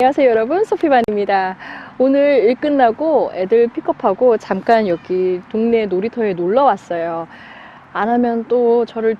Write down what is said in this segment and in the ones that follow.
안녕하세요 여러분. 소피반입니다. 오늘 일 끝나고 애들 픽업하고 잠깐 여기 동네 놀이터에 놀러 왔어요 안 하면 또 저를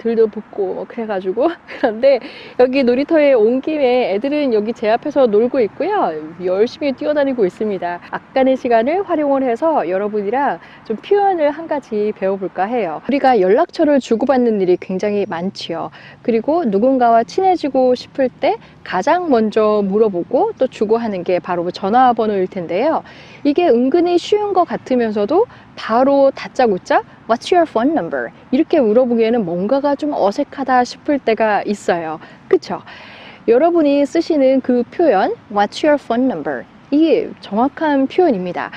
뭐 그래가지고. 그런데 여기 놀이터에 온 김에 애들은 여기 제 앞에서 놀고 있고요. 열심히 뛰어다니고 있습니다. 아까의 시간을 활용을 해서 여러분이랑 좀 표현을 한 가지 배워볼까 해요. 우리가 연락처를 주고받는 일이 굉장히 많지요. 그리고 누군가와 친해지고 싶을 때 가장 먼저 물어보고 또 주고하는 게 바로 전화번호일 텐데요. 이게 은근히 쉬운 것 같으면서도 바로 다짜고짜 What's your phone number? 이렇게 물어보기에는 뭔가가 좀 어색하다 싶을 때가 있어요. 그쵸? 여러분이 쓰시는 그 표현 What's your phone number? 이게 정확한 표현입니다.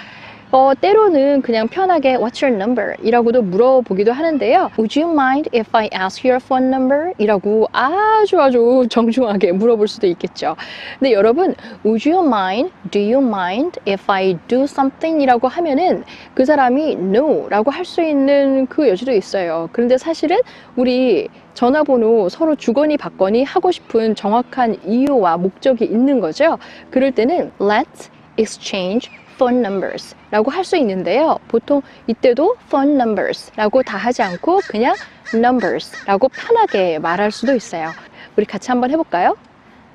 어, 때로는 그냥 편하게 What's your number? 이라고도 물어보기도 하는데요. Would you mind if I ask your phone number? 이라고 아주 아주 정중하게 물어볼 수도 있겠죠. 근데 여러분, Would you mind? Do you mind if I do something? 이라고 하면은 그 사람이 No 라고 할 수 있는 그 여지도 있어요. 그런데 사실은 우리 전화번호 서로 주거니 받거니 하고 싶은 정확한 이유와 목적이 있는 거죠. 그럴 때는 Let's exchange phone numbers 라고 할 수 있는데요. 보통 이때도 phone numbers 라고 다 하지 않고 그냥 numbers 라고 편하게 말할 수도 있어요. 우리 같이 한번 해볼까요?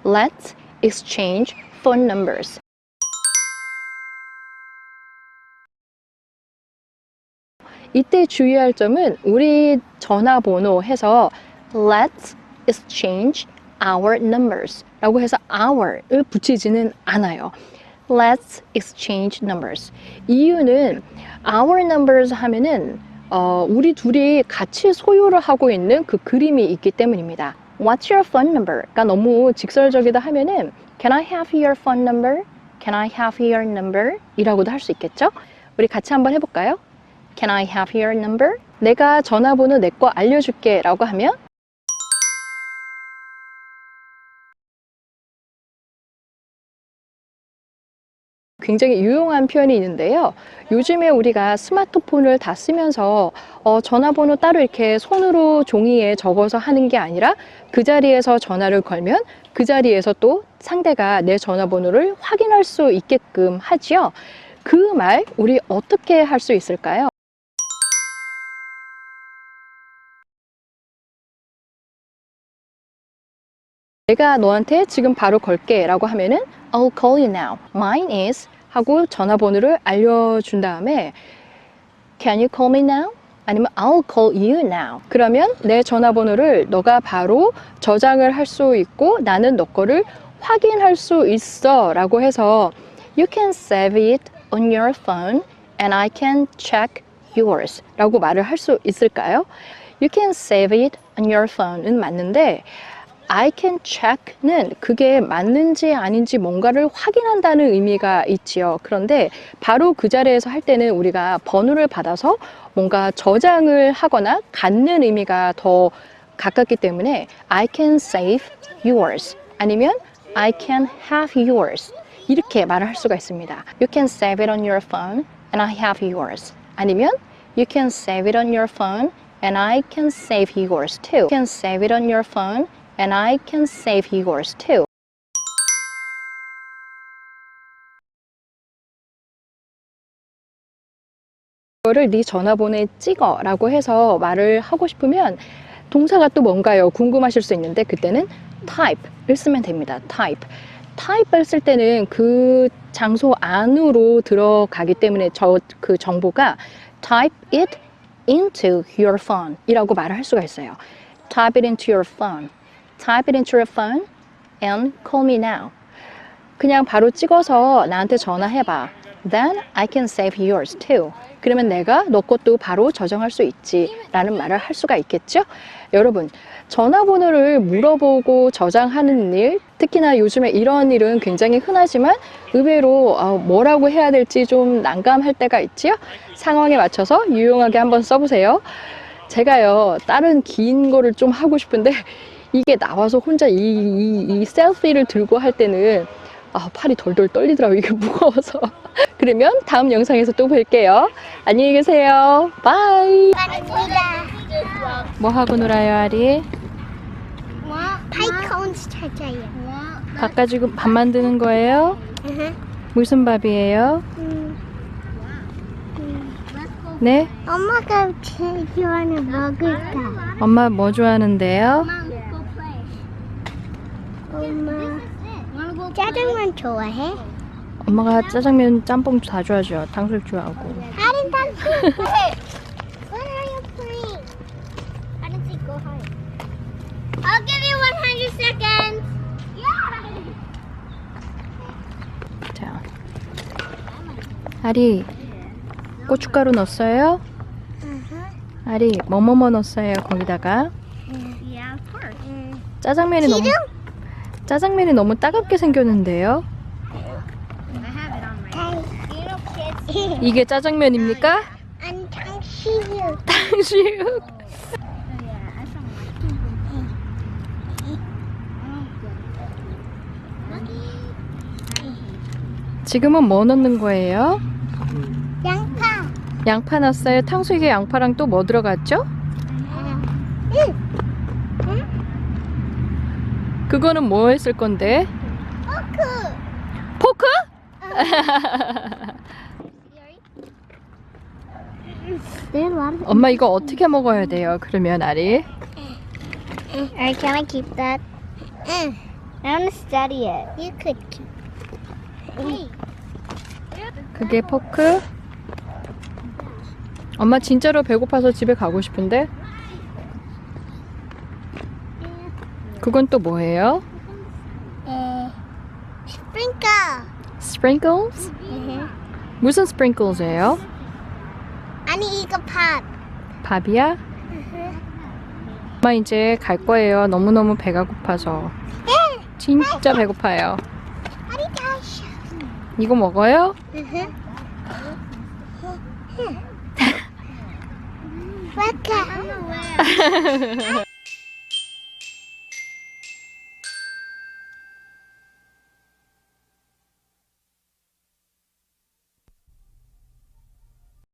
Let's exchange phone numbers. 이때 주의할 점은 우리 전화번호 해서 Let's exchange our numbers 라고 해서 our을 붙이지는 않아요. Let's exchange numbers. 이유는 our numbers 하면은 어, 우리 둘이 같이 소유를 하고 있는 그 그림이 있기 때문입니다. What's your phone number?가 너무 직설적이다 하면은 Can I have your phone number? Can I have your number? 이라고도 할 수 있겠죠? 우리 같이 한번 해볼까요? Can I have your number? 내가 전화번호 내 거 알려줄게 라고 하면 굉장히 유용한 표현이 있는데요. 요즘에 우리가 스마트폰을 다 쓰면서 어, 전화번호 따로 이렇게 손으로 종이에 적어서 하는 게 아니라 그 자리에서 전화를 걸면 그 자리에서 또 상대가 내 전화번호를 확인할 수 있게끔 하지요. 그 말 우리 어떻게 할 수 있을까요? 내가 너한테 지금 바로 걸게 라고 하면은 I'll call you now. Mine is 하고 전화번호를 알려준 다음에 Can you call me now? 아니면 I'll call you now. 그러면 내 전화번호를 너가 바로 저장을 할 수 있고 나는 너 거를 확인할 수 있어 라고 해서 You can save it on your phone and I can check yours 라고 말을 할 수 있을까요? You can save it on your phone은 맞는데 I can check는 그게 맞는지 아닌지 뭔가를 확인한다는 의미가 있지요. 그런데 바로 그 자리에서 할 때는 우리가 번호를 받아서 뭔가 저장을 하거나 갖는 의미가 더 가깝기 때문에 I can save yours 아니면 I can have yours 이렇게 말을 할 수가 있습니다. You can save it on your phone and I have yours 아니면 You can save it on your phone and I can save yours too. You can save it on your phone and I can save yours too. 이거를 네 전화번호에 찍어 라고 해서 말을 하고 싶으면 동사가 또 뭔가요? 궁금하실 수 있는데 그때는 type를 쓰면 됩니다. type. type를 쓸 때는 그 장소 안으로 들어가기 때문에 저 그 정보가 type it into your phone 이라고 말을 할 수가 있어요. type it into your phone. Type it into your phone and call me now. 그냥 바로 찍어서 나한테 전화해봐. Then I can save yours too. 그러면 내가 너 것도 바로 저장할 수 있지. 라는 말을 할 수가 있겠죠? 여러분, 전화번호를 물어보고 저장하는 일, 특히나 요즘에 이런 일은 굉장히 흔하지만 의외로 어, 뭐라고 해야 될지 좀 난감할 때가 있지요? 상황에 맞춰서 유용하게 한번 써보세요. 제가요, 다른 긴 거를 좀 하고 싶은데 이게 나와서 혼자 이, 이, 이 셀피를 들고 할 때는 아, 팔이 덜덜 떨리더라고요. 이게 무거워서. 그러면 다음 영상에서 또 뵐게요. 안녕히 계세요. 바이. 뭐 하고 놀아요, 아리? 파이콘스 찾아요. 바꿔주고 밥 만드는 거예요? 무슨 밥이에요? 음, 네? 엄마가 제일 좋아하는 먹을까? 엄마 뭐 좋아하는데요? 엄마 짜장면 좋아해? 엄마가 짜장면, 짬뽕 다 좋아하죠. 탕수육 좋아하고. 아린 당신. What are you playing? I didn't see go high. I'll give you 100 seconds. Yeah. 자, 아리 고춧가루 넣었어요? 아리 뭐뭐뭐 넣었어요? 거기다가 Yeah, of course. 짜장면이 너무 짜장면이 너무 따갑게 생겼는데요. 이게 짜장면입니까? 안 당신이요. 탕수육. 지금은 뭐 넣는 거예요? 양파. 양파 넣었어요. 탕수육에 양파랑 또 뭐 들어갔죠? 그거는 뭐 했을 건데? 포크. 포크? 엄마 이거 어떻게 먹어야 돼요? 그러면 아리? Alright, can I keep that? I want to study it. You could keep. Hey. 그게 포크? 엄마 진짜로 배고파서 집에 가고 싶은데? 그건 또 뭐예요? 에, sprinkle. Sprinkles? 무슨 sprinkles예요? 아니 이거 밥. 밥이야? 엄마 이제 갈 거예요. 너무너무 배가 고파서. 진짜 배고파요. 다시. 이거 먹어요? 왜 이렇게?